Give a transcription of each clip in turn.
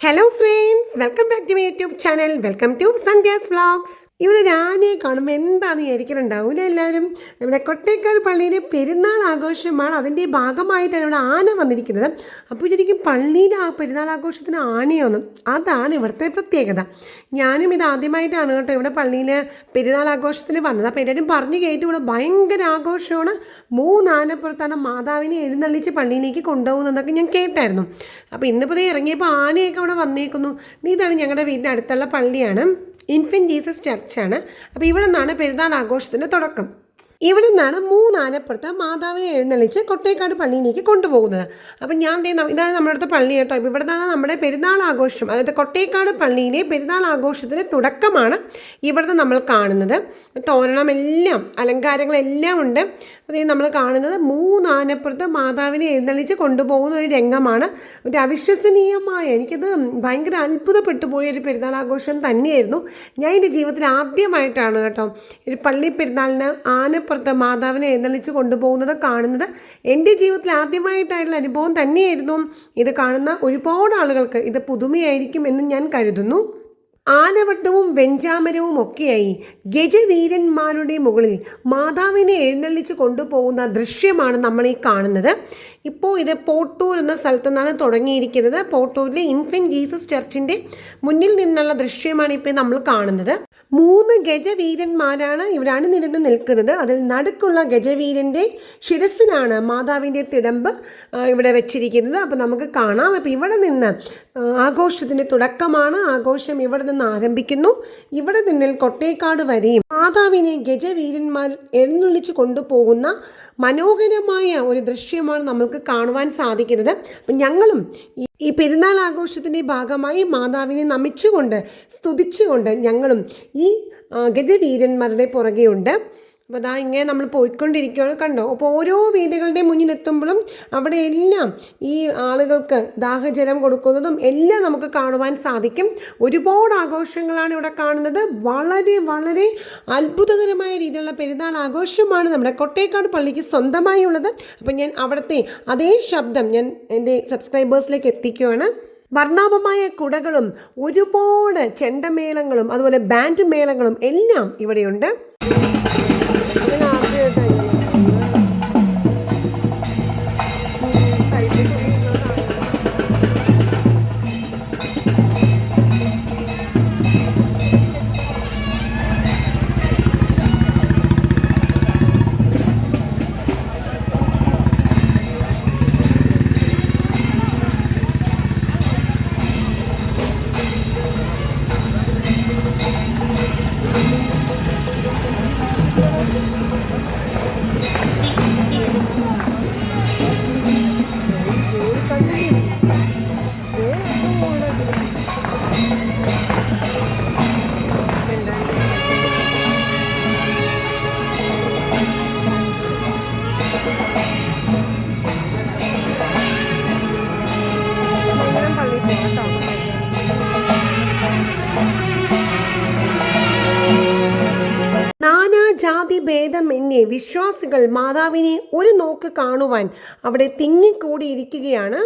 Hello, friends. Friends welcome back to my YouTube channel welcome to Sandhya's vlogs ഇവിടെ ആനയെ കാണുമ്പോൾ എന്താണെന്ന് വിചാരിക്കുന്നുണ്ടാവില്ല എല്ലാവരും. നമ്മുടെ കൊട്ടേക്കാട് പള്ളിയിലെ പെരുന്നാൾ ആഘോഷമാണ്. അതിന്റെ ഭാഗമായിട്ടാണ് ഇവിടെ ആന വന്നിരിക്കുന്നത്. അപ്പോൾ ശരിക്കും പള്ളിയിലെ ആ പെരുന്നാൾ ആഘോഷത്തിന് ആനയൊന്നും. അതാണ് ഇവിടുത്തെ പ്രത്യേകത. ഞാനും ഇത് ആദ്യമായിട്ടാണ് കേട്ടോ ഇവിടെ പള്ളിയിലെ പെരുന്നാൾ ആഘോഷത്തിന് വന്നത്. അപ്പോൾ എല്ലാവരും പറഞ്ഞു കേട്ടു ഇവിടെ ഭയങ്കര ആഘോഷമാണ്. മൂന്നാനപ്പുറത്താണ് മാതാവിനെ എഴുന്നള്ളിച്ച് പള്ളിയിലേക്ക് കൊണ്ടുപോകുന്നതൊക്കെ ഞാൻ കേട്ടായിരുന്നു. അപ്പോൾ ഇന്നിപ്പോൾ ഇറങ്ങിയപ്പോൾ ആനയൊക്കെ അവിടെ വന്നേക്കുന്നു. ഇതാണ് ഞങ്ങളുടെ വീടിന്റെ അടുത്തുള്ള പള്ളിയാണ്. ഇൻഫന്റ് ജീസസ് ചർച്ചാണ് അപ്പോൾ ഇവിടെ നിന്നാണ് പെരുന്നാൾ ആഘോഷത്തിന്റെ തുടക്കം. ഇവിടെ നിന്നാണ് മൂന്നാനപ്പുറത്ത് മാതാവിനെ എഴുന്നള്ളിച്ച് കൊട്ടേക്കാട് പള്ളിയിലേക്ക് കൊണ്ടുപോകുന്നത്. അപ്പം ഞാൻ ഇതാണ് നമ്മുടെ അടുത്ത പള്ളി കേട്ടോ. ഇവിടെ നിന്നാണ് നമ്മുടെ പെരുന്നാൾ ആഘോഷം. അതായത് കൊട്ടേക്കാട് പള്ളിയിലെ പെരുന്നാൾ ആഘോഷത്തിന്റെ തുടക്കമാണ് ഇവിടുന്ന് നമ്മൾ കാണുന്നത്. തോരണമെല്ലാം അലങ്കാരങ്ങളെല്ലാം ഉണ്ട്. അതേ നമ്മൾ കാണുന്നത് മൂന്നാനപ്പുറത്ത് മാതാവിനെ എഴുന്നള്ളിച്ച് കൊണ്ടുപോകുന്ന ഒരു രംഗമാണ്. ഒരു അവിശ്വസനീയമായ എനിക്കത് ഭയങ്കര അത്ഭുതപ്പെട്ടു പോയൊരു പെരുന്നാൾ ആഘോഷം തന്നെയായിരുന്നു. ഞാൻ എന്റെ ജീവിതത്തിൽ ആദ്യമായിട്ടാണ് കേട്ടോ ഒരു പള്ളി പെരുന്നാളിന് ആനപ്പുറത്ത് മാതാവിനെ എഴുന്നള്ളിച്ച് കൊണ്ടുപോകുന്നത് കാണുന്നത്. എന്റെ ജീവിതത്തിൽ ആദ്യമായിട്ടായിട്ടുള്ള അനുഭവം തന്നെയായിരുന്നു ഇത് കാണുന്ന ഒരുപാട് ആളുകൾക്ക് ഇത് പുതുമയായിരിക്കും എന്ന് ഞാൻ കരുതുന്നു. ആനവട്ടവും വെഞ്ചാമരവും ഒക്കെയായി ഗജവീരന്മാരുടെ മുകളിൽ മാതാവിനെ എഴുന്നള്ളിച്ച് കൊണ്ടുപോകുന്ന ദൃശ്യമാണ് നമ്മൾ ഈ കാണുന്നത്. ഇപ്പോൾ ഇത് പോട്ടൂർ എന്ന സ്ഥലത്തു നിന്നാണ് തുടങ്ങിയിരിക്കുന്നത്. പോട്ടൂരിലെ ഇൻഫന്റ് ജീസസ് ചർച്ചിന്റെ മുന്നിൽ നിന്നുള്ള ദൃശ്യമാണ് ഇപ്പോൾ നമ്മൾ കാണുന്നത്. മൂന്ന് ഗജവീരന്മാരാണ് ഇവരാണ് അണിനിരന്ന് നിൽക്കുന്നത്. അതിൽ നടുക്കുള്ള ഗജവീരന്റെ ശിരസിനാണ് മാതാവിന്റെ തിടമ്പ് ഇവിടെ വെച്ചിരിക്കുന്നത്. അപ്പോൾ നമുക്ക് കാണാം. അപ്പോൾ ഇവിടെ നിന്ന് ആഘോഷത്തിന്റെ തുടക്കമാണ്. ആഘോഷം ഇവിടെ നിന്ന് ആരംഭിക്കുന്നു. ഇവിടെ നിന്നിൽ കൊട്ടേക്കാട് വരെയും മാതാവിനെ ഗജവീരന്മാർ എഴുന്നള്ളിച്ച് കൊണ്ടുപോകുന്ന മനോഹരമായ ഒരു ദൃശ്യമാണ് നമ്മൾക്ക് കാണുവാൻ സാധിക്കുന്നത്. അപ്പം ഞങ്ങളും ഈ പെരുന്നാൾ ആഘോഷത്തിന്റെ ഭാഗമായി മാതാവിനെ നമിച്ചുകൊണ്ട് സ്തുതിച്ചുകൊണ്ട് ഞങ്ങളും ഈ ഗജവീരന്മാരുടെ പുറകെയുണ്ട്. അപ്പോൾ അതാ ഇങ്ങനെ നമ്മൾ പോയിക്കൊണ്ടിരിക്കുകയാണ് കണ്ടോ? അപ്പോൾ ഓരോ വീടുകളുടെ മുന്നിലെത്തുമ്പോഴും അവിടെ എല്ലാം ഈ ആളുകൾക്ക് ദാഹജലം കൊടുക്കുന്നതും എല്ലാം നമുക്ക് കാണുവാൻ സാധിക്കും. ഒരുപാട് ആഘോഷങ്ങളാണ് ഇവിടെ കാണുന്നത്. വളരെ വളരെ അത്ഭുതകരമായ രീതിയിലുള്ള പെരുന്നാൾ ആഘോഷമാണ് നമ്മുടെ കൊട്ടേക്കാട് പള്ളിക്ക് സ്വന്തമായി ഉള്ളത്. അപ്പോൾ ഞാൻ അവിടുത്തെ അതേ ശബ്ദം ഞാൻ എന്റെ സബ്സ്ക്രൈബേഴ്സിലേക്ക് എത്തിക്കുകയാണ്. വർണാഭമായ കുടകളും ഒരുപാട് ചെണ്ടമേളങ്ങളും അതുപോലെ ബാൻഡ് മേളങ്ങളും എല്ലാം ഇവിടെയുണ്ട്. നാനാജാതി ഭേദമന്യേ വിശ്വാസികൾ മാതാവിനെ ഒരു നോക്ക് കാണുവാൻ അവിടെ തിങ്ങിക്കൂടിയിരിക്കുകയാണ്.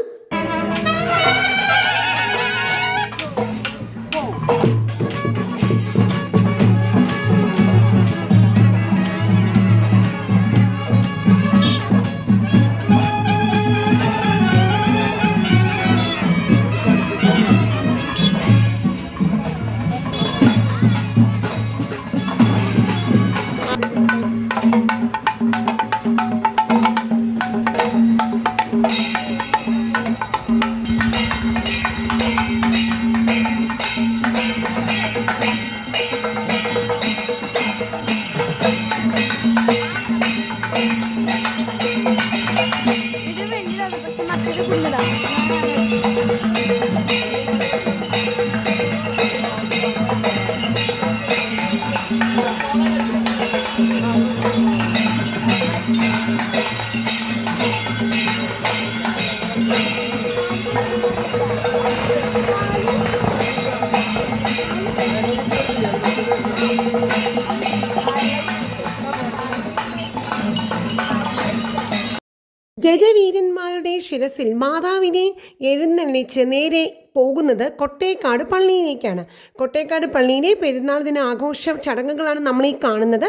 ശിരസിൽ മാതാവിനെ എഴുന്നള്ളിച്ച് നേരെ പോകുന്നത് കൊട്ടേക്കാട് പള്ളിയിലേക്കാണ്. കൊട്ടേക്കാട് പള്ളിയിലെ പെരുന്നാൾ ദിന ആഘോഷ ചടങ്ങുകളാണ് നമ്മൾ ഈ കാണുന്നത്.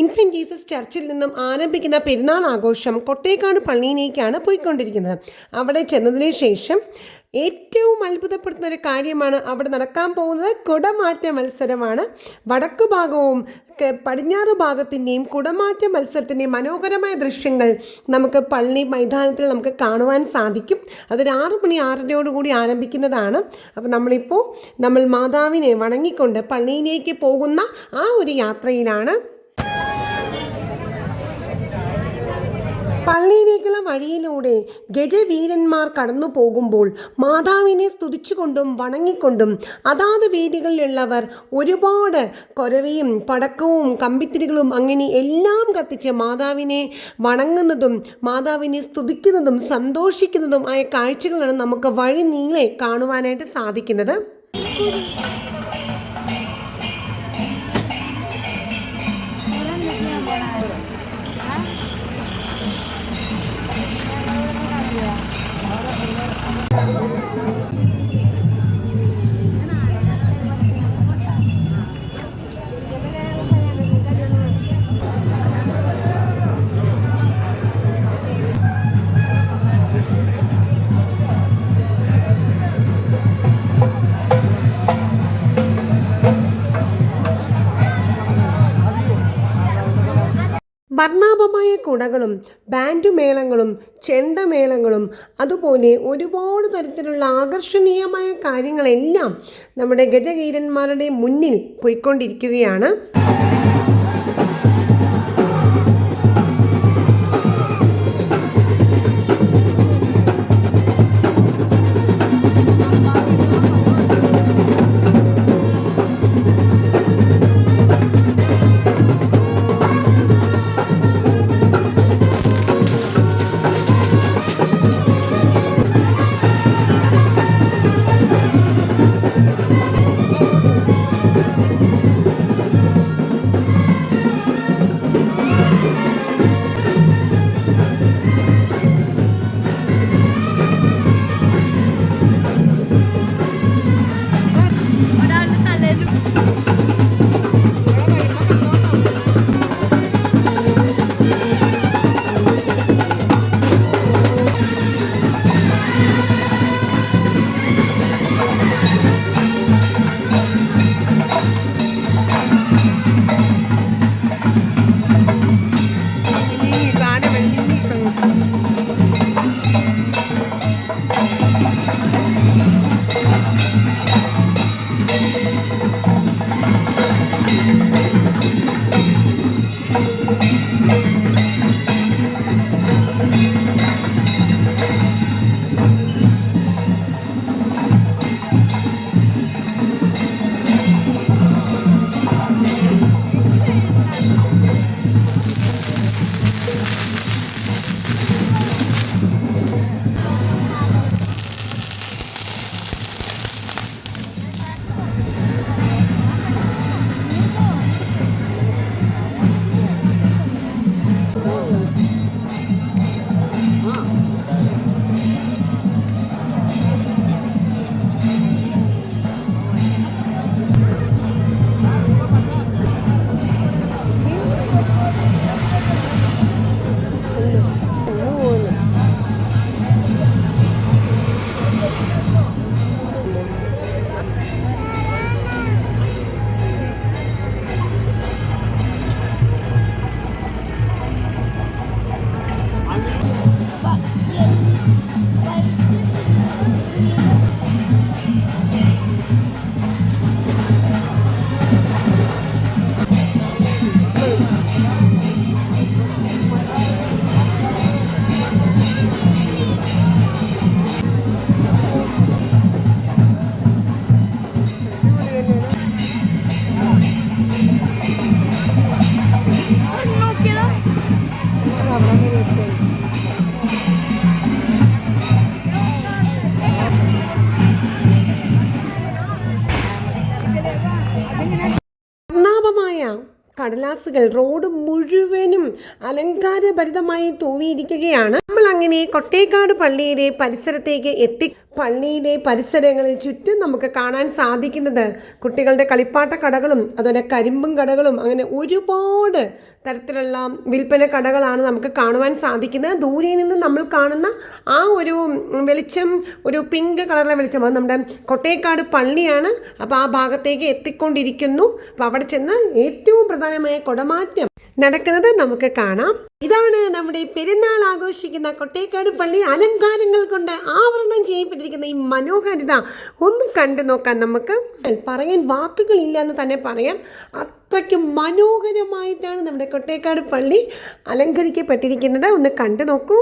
ഇൻഫൻ ജീസസ് ചർച്ചിൽ നിന്നും ആരംഭിക്കുന്ന പെരുന്നാൾ ആഘോഷം കൊട്ടേക്കാട് പള്ളിയിലേക്കാണ് പോയിക്കൊണ്ടിരിക്കുന്നത്. അവിടെ ചെന്നതിന് ശേഷം ഏറ്റവും അത്ഭുതപ്പെടുത്തുന്ന ഒരു കാര്യമാണ് അവിടെ നടക്കാൻ പോകുന്നത്. കുടമാറ്റ മത്സരമാണ്. വടക്കു ഭാഗവും പടിഞ്ഞാറ് ഭാഗത്തിന്റെയും കുടമാറ്റ മത്സരത്തിന്റെയും മനോഹരമായ ദൃശ്യങ്ങൾ നമുക്ക് പള്ളി മൈതാനത്തിൽ നമുക്ക് കാണുവാൻ സാധിക്കും. അതൊരു ആറ് മണി ആറരയോടുകൂടി ആരംഭിക്കുന്നതാണ്. അപ്പോൾ നമ്മളിപ്പോൾ നമ്മൾ മാതാവിനെ വണങ്ങിക്കൊണ്ട് പള്ളിയിലേക്ക് പോകുന്ന ആ ഒരു യാത്രയിലാണ് പള്ളിയിലേക്കുള്ള വഴിയിലൂടെ ഗജവീരന്മാർ കടന്നു പോകുമ്പോൾ മാതാവിനെ സ്തുതിച്ചുകൊണ്ടും വണങ്ങിക്കൊണ്ടും അതാത് വേദികളിലുള്ളവർ ഒരുപാട് കൊരവയും പടക്കവും കമ്പിത്തിരികളും അങ്ങനെ എല്ലാം കത്തിച്ച് മാതാവിനെ വണങ്ങുന്നതും മാതാവിനെ സ്തുതിക്കുന്നതും സന്തോഷിക്കുന്നതും ആയ കാഴ്ചകളാണ് നമുക്ക് വഴി നീളെ കാണുവാനായിട്ട് സാധിക്കുന്നത്. Thank you. വർണാഭമായ കുടകളും ബാൻഡുമേളങ്ങളും ചെണ്ടമേളങ്ങളും അതുപോലെ ഒരുപാട് തരത്തിലുള്ള ആകർഷണീയമായ കാര്യങ്ങളെല്ലാം നമ്മുടെ ഗജവീരന്മാരുടെ മുന്നിൽ പോയിക്കൊണ്ടിരിക്കുകയാണ്. കടലാസുകൾ റോഡ് മുഴുവനും അലങ്കാരഭരിതമായി തൂവിയിരിക്കുകയാണ് നമ്മൾ അങ്ങനെ കൊട്ടേക്കാട് പള്ളിയിലെ പരിസരത്തേക്ക് എത്തി പള്ളിയിലെ പരിസരങ്ങളിൽ ചുറ്റും നമുക്ക് കാണാൻ സാധിക്കുന്നത് കുട്ടികളുടെ കളിപ്പാട്ട കടകളും അതുപോലെ കരിമ്പും കടകളും അങ്ങനെ ഒരുപാട് തരത്തിലുള്ള വിൽപ്പന കടകളാണ് നമുക്ക് കാണുവാൻ സാധിക്കുന്നത്. ദൂരെ നിന്ന് നമ്മൾ കാണുന്ന ആ ഒരു വെളിച്ചം ഒരു പിങ്ക് കളറിലെ വെളിച്ചം അത് നമ്മുടെ കൊട്ടേക്കാട് പള്ളിയാണ്. അപ്പോൾ ആ ഭാഗത്തേക്ക് എത്തിക്കൊണ്ടിരിക്കുന്നു. അപ്പോൾ അവിടെ ചെന്ന് ഏറ്റവും പ്രധാനമായ കുടമാറ്റം നടക്കുന്നത് നമുക്ക് കാണാം. ഇതാണ് നമ്മുടെ പെരുന്നാൾ ആഘോഷിക്കുന്ന കൊട്ടേക്കാട് പള്ളി. അലങ്കാരങ്ങൾ കൊണ്ട് ആവരണം ചെയ്യപ്പെട്ടിരിക്കുന്ന ഈ മനോഹാരിത ഒന്ന് കണ്ടു നോക്കാൻ നമുക്ക്. പറയാൻ വാക്കുകളില്ല എന്ന് തന്നെ പറയാം. അത്രയ്ക്ക് മനോഹരമായിട്ടാണ് നമ്മുടെ കൊട്ടേക്കാട് പള്ളി അലങ്കരിക്കപ്പെട്ടിരിക്കുന്നത്. ഒന്ന് കണ്ടു നോക്കൂ.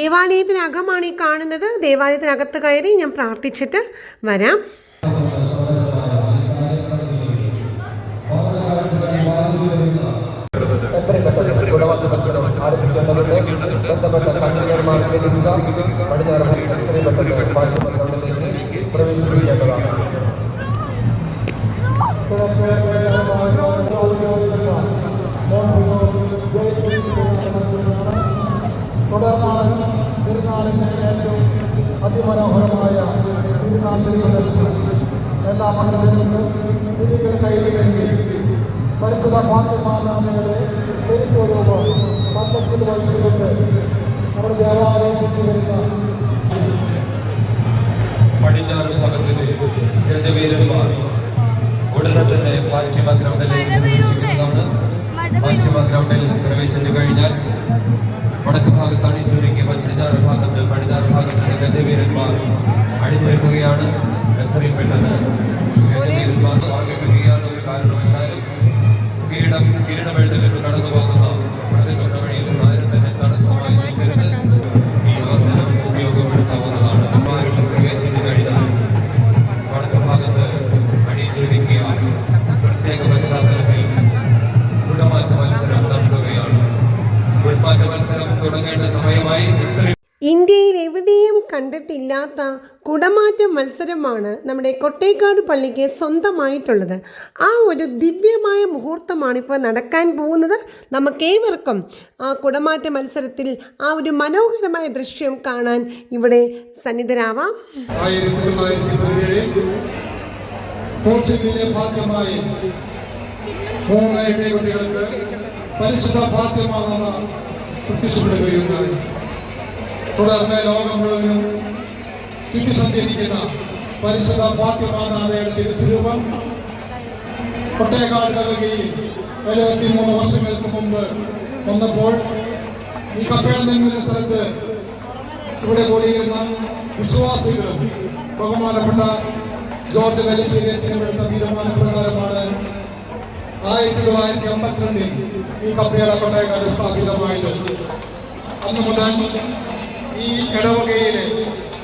ദേവാലയത്തിനകമാണ് ഈ കാണുന്നത്. ദേവാലയത്തിനകത്ത് കയറി ഞാൻ പ്രാർത്ഥിച്ചിട്ട് വരാം. പരിശുദ്ധ ഫാത്തിമാനാമയുടെ തിരുസ്വരൂപം പന്തത്തിൽ വഹിച്ചുകൊണ്ട് നമ്മുടെ ദേവാലയത്തിൽ വരുന്ന പടിഞ്ഞാറ് ഭാഗത്തിലെ ഗജവീരന്മാർ ഉടനെ തന്നെ ഫാറ്റിമ ഗ്രൗണ്ടിലേക്ക് പ്രവേശിക്കുന്നതാണ്. ഫാറ്റിമ ഗ്രൗണ്ടിൽ പ്രവേശിച്ചു കഴിഞ്ഞാൽ വടക്ക് ഭാഗത്ത് അണിച്ചൊരുക്കിയ പടിഞ്ഞാറ് ഭാഗത്ത് പടിഞ്ഞാറ് ഭാഗത്തിന്റെ ഗജവീരന്മാർ അണിനിരക്കുകയാണ്. എത്രയും പെട്ടെന്ന് ഗജവീരന്മാർ കണ്ടിട്ടില്ലാത്ത കുടമാറ്റ മത്സരമാണ് നമ്മുടെ കൊട്ടേക്കാട് പള്ളിക്ക് സ്വന്തമായിട്ടുള്ളത്. ആ ഒരു ദിവ്യമായ മുഹൂർത്തമാണ് ഇപ്പോൾ നടക്കാൻ പോകുന്നത്. നമുക്കേവർക്കും ആ കുടമാറ്റ മത്സരത്തിൽ ആ ഒരു മനോഹരമായ ദൃശ്യം കാണാൻ ഇവിടെ സന്നിധരാവാം. ആയിരത്തി പരിശുദ്ധ പ്രത്യക്ഷപ്പെടുകയുണ്ടായി. തുടർന്ന് ലോകം മുഴുവനും ചുറ്റി സഞ്ചരിക്കുന്ന പരിശുദ്ധ ഫാത്യമാതാവയുടെ തിരുസ്വരൂപം കൊട്ടയക്കാട് നൽകി എഴുപത്തി മൂന്ന് വർഷങ്ങൾക്ക് മുമ്പ് വന്നപ്പോൾ ഈ കപ്പേളം നിന്ന സ്ഥലത്ത് ഇവിടെ കൂടിയിരുന്ന വിശ്വാസികളും ബഹുമാനപ്പെട്ട ജോർജ് നെല്ലിശ്ശേരി അച്ഛനെടുത്ത തീരുമാനപ്രകാരമാണ് ആയിരത്തി തൊള്ളായിരത്തി അമ്പത്തിരണ്ടിൽ ഈ കപ്പേള കൊട്ടയക്കാട് സ്ഥാപിതമായത്. അന്ന് മുതൽ ഈ ഇടവകയിലെ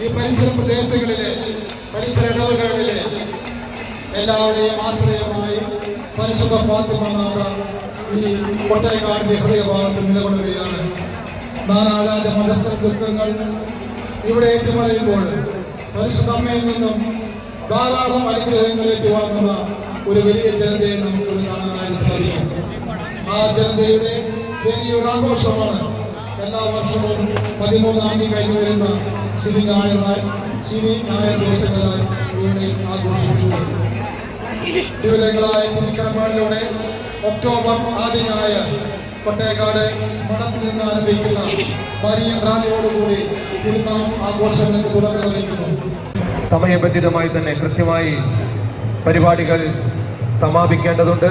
ഈ പരിസര പ്രദേശങ്ങളിലെ പരിസര ഇടവുകളിലെ എല്ലാവരുടെയും ആശ്രയമായി പരിശുദ്ധ ഫാത്തിമാറ ഈ കൊട്ടയക്കാടിന്റെ ഹൃദയഭാഗത്ത് നിലകൊള്ളുകയാണ്. നാനാജാതി മതസ്ഥ ദുഃഖങ്ങൾ ഇവിടെ ഏറ്റുമറിയുമ്പോൾ പരിശുദ്ധ അമ്മയിൽ നിന്നും ധാരാളം അനുഗ്രഹങ്ങൾ ഏറ്റുവാങ്ങുന്ന ഒരു വലിയ ജനതയെ നമുക്ക് കാണാനായിട്ട് സാധിക്കും. ആ ജനതയുടെ വലിയൊരു ആഘോഷമാണ് എല്ലാ വർഷവും പതിമൂന്നാം തീയതി കഴിഞ്ഞു വരുന്ന ശനി നായർ ശ്രീ നായർ ദിവസങ്ങളായി ഇവിടെ ആഘോഷിക്കുന്നത് തിരുക്കർമ്മങ്ങളിലൂടെ ഒക്ടോബർ ആദ്യ ഞായർ കൊട്ടേക്കാട് മഠത്തിൽ നിന്ന് ആരംഭിക്കുന്ന വലിയ റാലിയോടുകൂടി തിരുനാം ആഘോഷങ്ങൾക്ക് തുടക്കം കുറിക്കുന്നു. സമയബന്ധിതമായി തന്നെ കൃത്യമായി പരിപാടികൾ സമാപിക്കേണ്ടതുണ്ട്.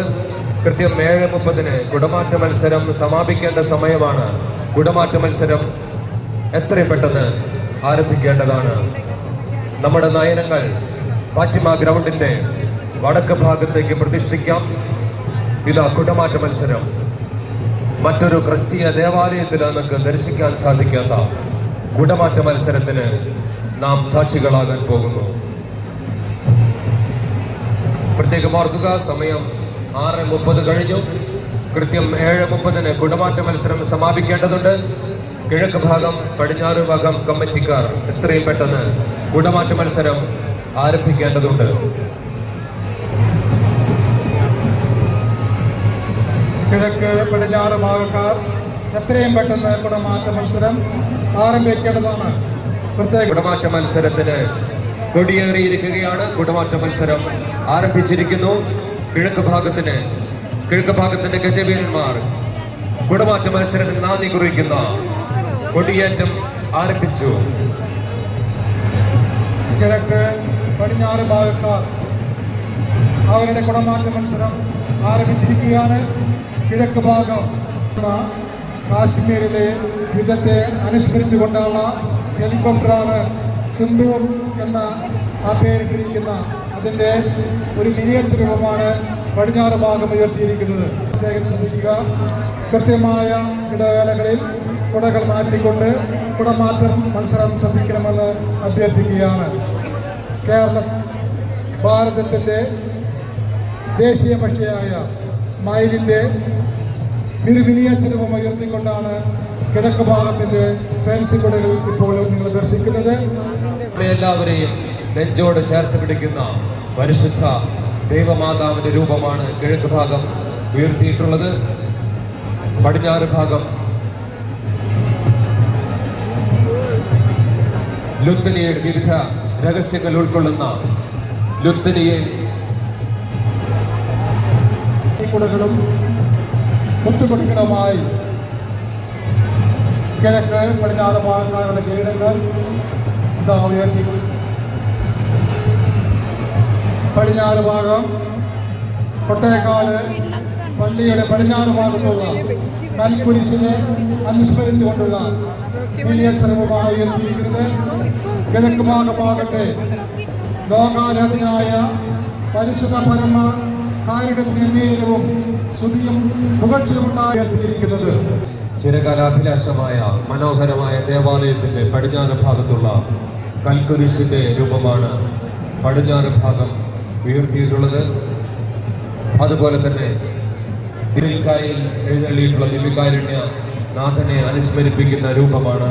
കൃത്യം ഏഴ് മുപ്പതിന് കുടമാറ്റ മത്സരം സമാപിക്കേണ്ട സമയമാണ്. കുടമാറ്റ മത്സരം എത്രയും പെട്ടെന്ന് ആരംഭിക്കേണ്ടതാണ്. നമ്മുടെ നയനങ്ങൾ ഫാറ്റിമ ഗ്രൗണ്ടിന്റെ വടക്ക് ഭാഗത്തേക്ക് പ്രതിഷ്ഠിക്കാം. ഇതാ കുടമാറ്റ മത്സരം. മറ്റൊരു ക്രിസ്തീയ ദേവാലയത്തിൽ നമുക്ക് ദർശിക്കാൻ സാധിക്കാത്ത കുടമാറ്റ മത്സരത്തിന് നാം സാക്ഷികളാകാൻ പോകുന്നു. പ്രത്യേകം ഓർക്കുക സമയം ആറ് മുപ്പത് കഴിഞ്ഞു. കൃത്യം ഏഴ് മുപ്പതിന് കുടമാറ്റ മത്സരം സമാപിക്കേണ്ടതുണ്ട്. കിഴക്ക് ഭാഗം പടിഞ്ഞാറ് ഭാഗം കമ്മിറ്റിക്കാർ എത്രയും പെട്ടെന്ന് കുടമാറ്റ മത്സരം ആരംഭിക്കേണ്ടതുണ്ട്. കിഴക്ക് പടിഞ്ഞാറ് ഭാഗക്കാർ എത്രയും പെട്ടെന്ന് കുടമാറ്റ മത്സരം ആരംഭിക്കേണ്ടതാണ്. പ്രത്യേക കുടമാറ്റ മത്സരത്തിന് കൊടിയേറിയിരിക്കുകയാണ്. കുടമാറ്റ മത്സരം ആരംഭിച്ചിരിക്കുന്നു. കിഴക്ക് ഭാഗത്തിന് കിഴക്ക് ഭാഗത്തിന്റെ ഗജവീരന്മാർ കുടമാറ്റ മത്സരത്തിന് നാന്ദി കുറിക്കുന്ന കൊടിയേറ്റം ആരംഭിച്ചു. കിഴക്ക് പടിഞ്ഞാറ് ഭാഗക്കാർ അവരുടെ കുടമാറ്റ മത്സരം ആരംഭിച്ചിരിക്കുകയാണ്. കിഴക്ക് ഭാഗം കാശ്മീരിലെ യുദ്ധത്തെ അനുസ്മരിച്ചുകൊണ്ടുള്ള ഹെലികോപ്റ്ററാണ് സിന്ദൂർ എന്ന ആ പേരിട്ടിരിക്കുന്ന അതിന്റെ ഒരു മിനിയേച്ചർ രൂപമാണ് പടിഞ്ഞാറ് ഭാഗം ഉയർത്തിയിരിക്കുന്നത്. പ്രത്യേകം ശ്രദ്ധിക്കുക. കൃത്യമായ ഇടവേളകളിൽ കുടകൾ മാറ്റിക്കൊണ്ട് കുടമാറ്റം മത്സരം ശ്രദ്ധിക്കണമെന്ന് അഭ്യർത്ഥിക്കുകയാണ്. കേരളം ഭാരതത്തിന്റെ ദേശീയ പക്ഷിയായ മയിലിന്റെ ഒരു മിനിയേച്ചരൂപം ഉയർത്തിക്കൊണ്ടാണ് കിഴക്ക് ഭാഗത്തിന്റെ ഫാൻസി കുടകൾ ഇപ്പോൾ നിങ്ങൾ ദർശിക്കുന്നത്. എല്ലാവരെയും നെഞ്ചോട് ചേർത്ത് പിടിക്കുന്ന പരിശുദ്ധ ദൈവമാതാവിന്റെ രൂപമാണ് കിഴക്ക് ഭാഗം ഉയർത്തിയിട്ടുള്ളത്. പടിഞ്ഞാറ് ഭാഗം ലുത്തനിയുടെ വിവിധ രഹസ്യങ്ങൾ ഉൾക്കൊള്ളുന്ന ലുത്തനിയെ മുത്തുകുടികളുമായി കിഴക്ക് പടിഞ്ഞാറ് ഭാഗക്കാരുടെ കിരീടങ്ങൾ ഇതാ ഉയർത്തി പടിഞ്ഞാറ് ഭാഗം കൊട്ടേക്കാട് പള്ളിയുടെ പടിഞ്ഞാറ് ഭാഗത്തുള്ള കൽക്കുരിശിനെ അനുസ്മരിച്ചുകൊണ്ടുള്ള വലിയ ചെറുപ്പമാണ് ഉയർത്തിയിരിക്കുന്നത്. കിഴക്ക് ഭാഗമാകട്ടെ. ലോകാരാധനായ പരിശുദ്ധ പരമ കാരുണ്യത്തിന് എന്നേരവും സ്തുതിയും പുകഴ്ചയുമുണ്ടായി ഉയർത്തിയിരിക്കുന്നത്. ചിരകാലാഭിലാഷമായ മനോഹരമായ ദേവാലയത്തിന്റെ പടിഞ്ഞാറ് ഭാഗത്തുള്ള കൽക്കുരിശിന്റെ രൂപമാണ് പടിഞ്ഞാറ് ഭാഗം. ഉയർത്തിയിട്ടുള്ളത്. അതുപോലെ തന്നെ തിരുക്കായിൽ എഴുന്നള്ളിയിട്ടുള്ള ദിവ്യകാരുണ്യ നാഥനെ അനുസ്മരിപ്പിക്കുന്ന രൂപമാണ്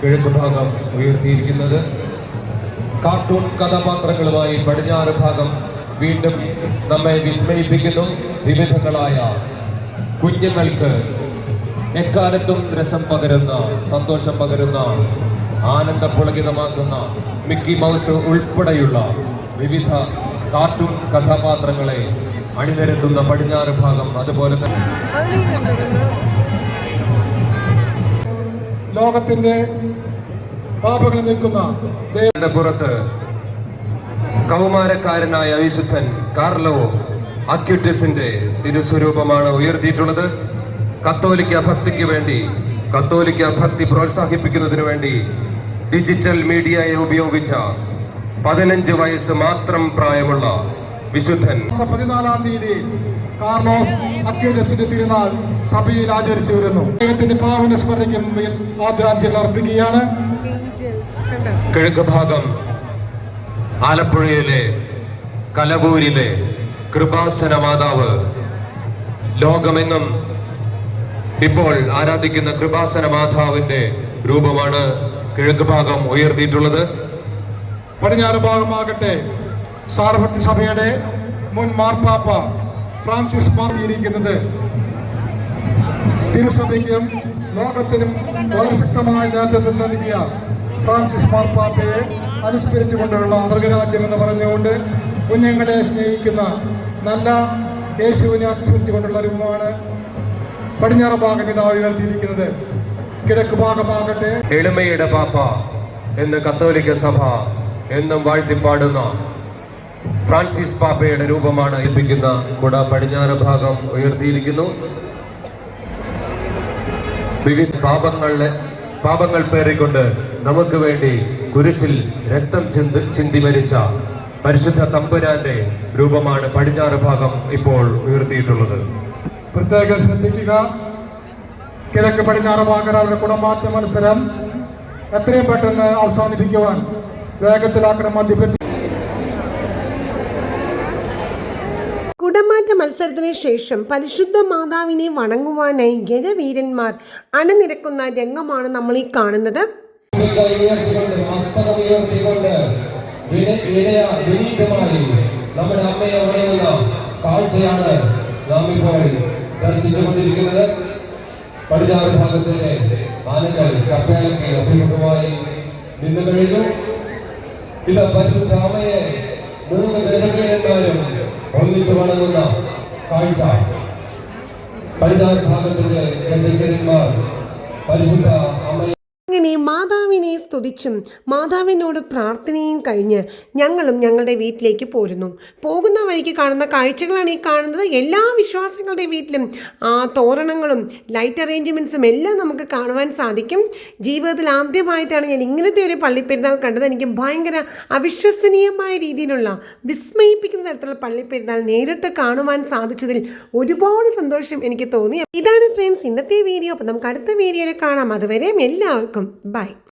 കിഴക്ക് ഭാഗം ഉയർത്തിയിരിക്കുന്നത്. കാർട്ടൂൺ കഥാപാത്രങ്ങളുമായി പടിഞ്ഞാറ് ഭാഗം വീണ്ടും നമ്മെ വിസ്മയിപ്പിക്കുന്നു. വിവിധങ്ങളായ കുഞ്ഞുങ്ങൾക്ക് എക്കാലത്തും രസം പകരുന്ന സന്തോഷം പകരുന്ന ആനന്ദപുളകിതമാക്കുന്ന മിക്കി മൗസ് ഉൾപ്പെടെയുള്ള വിവിധ കാർട്ടൂൺ കഥാപാത്രങ്ങളെ അണിനിരത്തുന്ന പടിഞ്ഞാറ് ഭാഗം അതുപോലെ തന്നെ ലോകത്തിന്റെ പാപങ്ങളിൽ നിൽക്കുന്ന പുറത്ത് കൗമാരക്കാരനായ വിശുദ്ധൻ കാർലോ അക്യുറ്റസിന്റെ തിരുസ്വരൂപമാണ് ഉയർത്തിയിട്ടുള്ളത്. കത്തോലിക്ക ഭക്തിക്ക് വേണ്ടി കത്തോലിക്ക ഭക്തി പ്രോത്സാഹിപ്പിക്കുന്നതിന് വേണ്ടി ഡിജിറ്റൽ മീഡിയയെ ഉപയോഗിച്ച പതിനഞ്ച് വയസ്സ് മാത്രം പ്രായമുള്ള വിശുദ്ധൻ. പതിനാലാം തീയതി കാർലോസ് അക്യൂരസിന്റെ തിരുനാൾ സഭയിൽ ആചരിച്ചു വരുന്നു. അദ്ദേഹത്തിന്റെ പാവന സ്മരണയ്ക്ക് മുമ്പിൽ ആദരാഞ്ജലി അർപ്പിക്കുകയാണ്. കിഴക്ക് ഭാഗം ആലപ്പുഴയിലെ കലബൂരിലെ കൃപാസന മാതാവ്. ലോകമെങ്ങും ഇപ്പോൾ ആരാധിക്കുന്ന കൃപാസന മാതാവിന്റെ രൂപമാണ് കിഴക്ക് ഭാഗം ഉയർത്തിയിട്ടുള്ളത്. പടിഞ്ഞാറ് ഭാഗമാകട്ടെ. സാർവത്യ സഭയുടെ മുൻ മാർപ്പാപ്പ ഫ്രാൻസിസ് മാർത്തിയിരിക്കുന്നത്. തിരുസഭയ്ക്കും ലോകത്തിനും വളരെ ശക്തമായ നേതൃത്വം നൽകിയ ഫ്രാൻസിസ് മാർപ്പാപ്പയെ അനുസ്മരിച്ചുകൊണ്ടുള്ള അന്തർഗരാജ്യം എന്ന് പറഞ്ഞുകൊണ്ട് കുഞ്ഞുങ്ങളെ സ്നേഹിക്കുന്ന നല്ല യേശുവിനെ അനുസ്മരിച്ചുകൊണ്ടുള്ള രൂപമാണ് പടിഞ്ഞാറ് ഭാഗം ഉയർത്തിയിരിക്കുന്നത്. കിഴക്ക് ഭാഗമാകട്ടെ. എളിമയുടെ പാപ്പ എന്ന് കത്തോലിക്ക സഭ എന്നും വാഴ്ത്തിപ്പാടുന്ന ഫ്രാൻസിസ് പാപ്പയുടെ രൂപമാണ് ഏൽപ്പിക്കുന്ന കുട പടിഞ്ഞാറ് ഭാഗം ഉയർത്തിയിരിക്കുന്നു. വിവിധ പാപങ്ങളെ പാപങ്ങൾ പേറിക്കൊണ്ട് നമുക്ക് വേണ്ടി കുരിശിൽ രക്തം ചിന്തി ചിന്തി മരിച്ച പരിശുദ്ധ തമ്പുരാന്റെ രൂപമാണ് പടിഞ്ഞാറ് ഭാഗം ഇപ്പോൾ ഉയർത്തിയിട്ടുള്ളത്. പ്രത്യേകം ശ്രദ്ധിക്കുക. കിഴക്ക് പടിഞ്ഞാറ് ഭാഗം അവരുടെ കുടമാറ്റ മത്സരം. എത്രയും പെട്ടെന്ന് അവസാനിപ്പിക്കുവാൻ വേഗത്തിലാക്കണം മധ്യപ്രദേശ് കുടമാറ്റ മത്സരത്തിന് ശേഷം പരിശുദ്ധ മാതാവിനെ വണങ്ങുവാനായി ഗജവീരന്മാർ അണിനിരക്കുന്ന രംഗമാണ് നമ്മൾ ഈ കാണുന്നത്. നമ്മുടെ അമ്മയെ കാഴ്ചയാണ് നാം ഇപ്പോൾ ദർശിച്ചുകൊണ്ടിരിക്കുന്നത്. പടിഞ്ഞാറ് ഭാഗത്തിന്റെ ആനകൾ കപ്പേളയ്ക്ക് അഭിമുഖമായി നിന്നു കഴിഞ്ഞു. ഇത് പരിശുദ്ധ അമ്മയെ മൂന്ന് ഗജവീരന്മാരും ഒന്നിച്ചു വണങ്ങുന്ന കാഴ്ച. പടിഞ്ഞാറ് ഭാഗത്തിന്റെ ഗജവീരന്മാർ പരിശുദ്ധ അങ്ങനെ മാതാവിനെ സ്തുതിച്ചും മാതാവിനോട് പ്രാർത്ഥനയും കഴിഞ്ഞ് ഞങ്ങളും ഞങ്ങളുടെ വീട്ടിലേക്ക് പോരുന്നു. പോകുന്ന വഴിക്ക് കാണുന്ന കാഴ്ചകളാണ് ഈ കാണുന്നത്. എല്ലാ വിശ്വാസികളുടെ വീട്ടിലും തോരണങ്ങളും ലൈറ്റ് അറേഞ്ച്മെന്റ്സും എല്ലാം നമുക്ക് കാണുവാൻ സാധിക്കും. ജീവിതത്തിൽ ആദ്യമായിട്ടാണ് ഞാൻ ഇങ്ങനത്തെ ഒരു പള്ളിപ്പെരുന്നാൾ കണ്ടത്. എനിക്ക് ഭയങ്കര അവിശ്വസനീയമായ രീതിയിലുള്ള വിസ്മയിപ്പിക്കുന്ന തരത്തിലുള്ള പള്ളിപ്പെരുന്നാൾ നേരിട്ട് കാണുവാൻ സാധിച്ചതിൽ ഒരുപാട് സന്തോഷം എനിക്ക് തോന്നി. ഇതാണ് ഫ്രണ്ട്സ് ഇന്നത്തെ വീഡിയോ. അപ്പം നമുക്ക് അടുത്ത വീഡിയോയിൽ കാണാം. അതുവരെ എല്ലാവർക്കും bye.